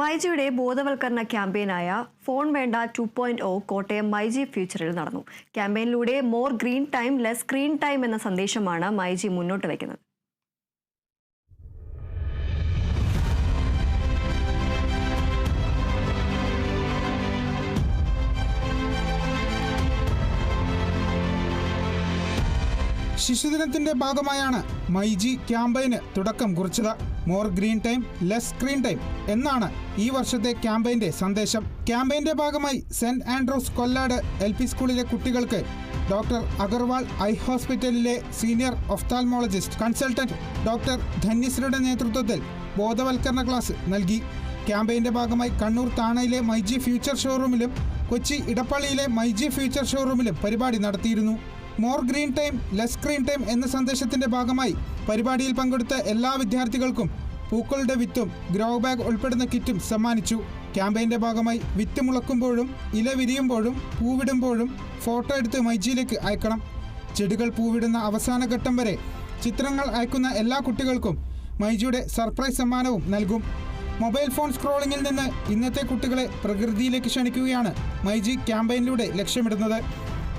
മൈജിയുടെ ബോധവൽക്കരണ ക്യാമ്പയിനായ ഫോൺ വേണ്ട two point O Kottayam myG ഫ്യൂച്ചറിൽ നടന്നു. ക്യാമ്പയിനിലൂടെ more green time less screen time എന്ന സന്ദേശമാണ് മൈജി മുന്നോട്ട് വയ്ക്കുന്നത്. ശിശുദിനത്തിന്റെ ഭാഗമായാണ് മൈജി ക്യാമ്പയിന് തുടക്കം കുറിച്ചത്. More green time less screen time എന്നാണ് ഈ വർഷത്തെ ക്യാമ്പയിന്റെ സന്ദേശം. ക്യാമ്പയിന്റെ ഭാഗമായി സെന്റ് ആൻഡ്രൂസ് കൊല്ലാട് എൽ സ്കൂളിലെ കുട്ടികൾക്ക് ഡോക്ടർ അഗർവാൾ ഐ ഹോസ്പിറ്റലിലെ സീനിയർ ഒഫ്താൽമോളജിസ്റ്റ് കൺസൾട്ടന്റ് ഡോക്ടർ ധന്യശ്രീയുടെ നേതൃത്വത്തിൽ ബോധവൽക്കരണ ക്ലാസ് നൽകി. ക്യാമ്പയിന്റെ ഭാഗമായി കണ്ണൂർ താണയിലെ മൈജി ഫ്യൂച്ചർ ഷോറൂമിലും കൊച്ചി ഇടപ്പള്ളിയിലെ മൈജി ഫ്യൂച്ചർ ഷോറൂമിലും പരിപാടി നടത്തിയിരുന്നു. More green time less screen time എന്ന സന്ദേശത്തിന്റെ ഭാഗമായി പരിപാടിയിൽ പങ്കെടുത്ത എല്ലാ വിദ്യാർത്ഥികൾക്കും പൂക്കളുടെ വിത്തും ഗ്രോ ബാഗ് ഉൾപ്പെടുന്ന കിറ്റും സമ്മാനിച്ചു. ക്യാമ്പയിന്റെ ഭാഗമായി വിത്ത് മുളക്കുമ്പോഴും ഇല വിരിയുമ്പോഴും പൂവിടുമ്പോഴും ഫോട്ടോ എടുത്ത് മൈജിയിലേക്ക് അയക്കണം. ചെടികൾ പൂവിടുന്ന അവസാന ഘട്ടം വരെ ചിത്രങ്ങൾ അയക്കുന്ന എല്ലാ കുട്ടികൾക്കും മൈജിയുടെ സർപ്രൈസ് സമ്മാനവും നൽകും. മൊബൈൽ ഫോൺ സ്ക്രോളിങ്ങിൽ നിന്ന് ഇന്നത്തെ കുട്ടികളെ പ്രകൃതിയിലേക്ക് ക്ഷണിക്കുകയാണ് മൈജി ക്യാമ്പയിനിലൂടെ ലക്ഷ്യമിടുന്നത്.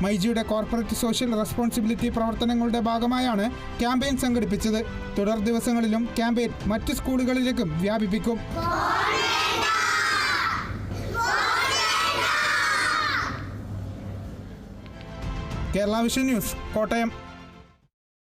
മൈജിയുടെ കോർപ്പറേറ്റ് സോഷ്യൽ റെസ്പോൺസിബിലിറ്റി പ്രവർത്തനങ്ങളുടെ ഭാഗമായാണ് ക്യാമ്പയിൻ സംഘടിപ്പിച്ചത്. തുടർ ദിവസങ്ങളിലും ക്യാമ്പയിൻ മറ്റ് സ്കൂളുകളിലേക്കും വ്യാപിപ്പിക്കും. Kerala vision news Kottayam.